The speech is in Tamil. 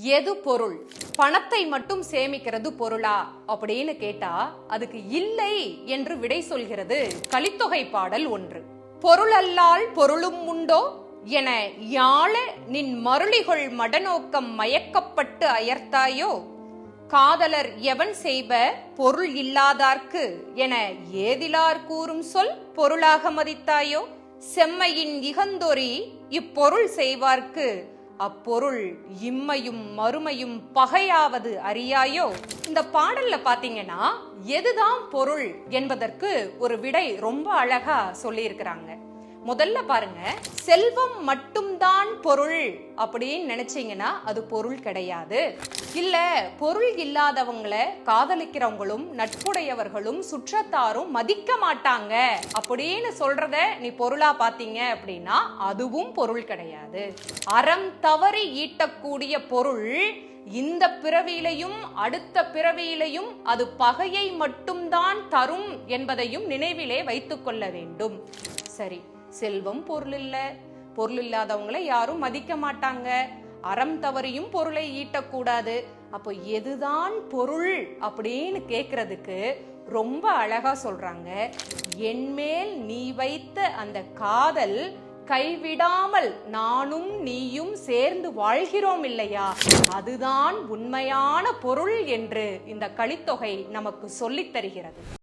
எது பொருள்? பணத்தை மட்டும் சேமிக்கிறது பொருளா? அப்படின்னு கேட்டா அதுக்கு இல்லை என்று விடை சொல்கிறது கலித்தொகை பாடல் ஒன்று. பொருளல்லால் பொருளும் உண்டோ? என யாழ நின் மருளிகொள் மடநோக்கம் மயக்கப்பட்டு அயர்த்தாயோ? காதலர் எவன் செய்வ பொருள் இல்லாதார்க்கு? என ஏதிலார் கூறும் சொல் பொருளாக மதித்தாயோ? செம்மையின் இகந்தொறி இப்பொருள் செய்வார்க்கு? அப்பொருள் இம்மையும் மறுமையும் பகையாவது அறியாயோ? இந்த பாடல்ல பாத்தீங்கன்னா எதுதான் பொருள் என்பதற்கு ஒரு விடை ரொம்ப அழகா சொல்லியிருக்கிறாங்க. முதல்ல பாருங்க செல்வம் மட்டும்தான் பொருள் அப்படின்னு நினைச்சீங்கன்னா அது பொருள் கிடையாது. இல்ல பொருள் இல்லாதவங்கள காதலிக்கிறவங்களும் நட்புடையவர்களும் சுற்றத்தாரும் மதிக்க மாட்டாங்க அப்படின்னு சொல்றத நீ பொருளா பாத்தீங்க அப்படின்னா அதுவும் பொருள் கிடையாது. அறம் தவறி ஈட்டக்கூடிய பொருள் இந்த பிறவியிலையும் அடுத்த பிறவியிலையும் அது பகையை மட்டும்தான் தரும் என்பதையும் நினைவிலே வைத்துக் கொள்ள வேண்டும். சரி செல்வம் பொருள் இல்ல பொருள் இல்லாதவங்களை யாரும் மதிக்க மாட்டாங்க. அறம் தவறியும் பொருளை ஈட்டக்கூடாது. அப்போ எதுதான் பொருள் அப்படின்னு கேக்குறதுக்கு ரொம்ப அழகா சொல்றாங்க. என்மேல் நீ வைத்த அந்த காதல் கைவிடாமல் நானும் நீயும் சேர்ந்து வாழ்கிறோம் இல்லையா? அதுதான் உண்மையான பொருள் என்று இந்த கலித்தொகை நமக்கு சொல்லித் தருகிறது.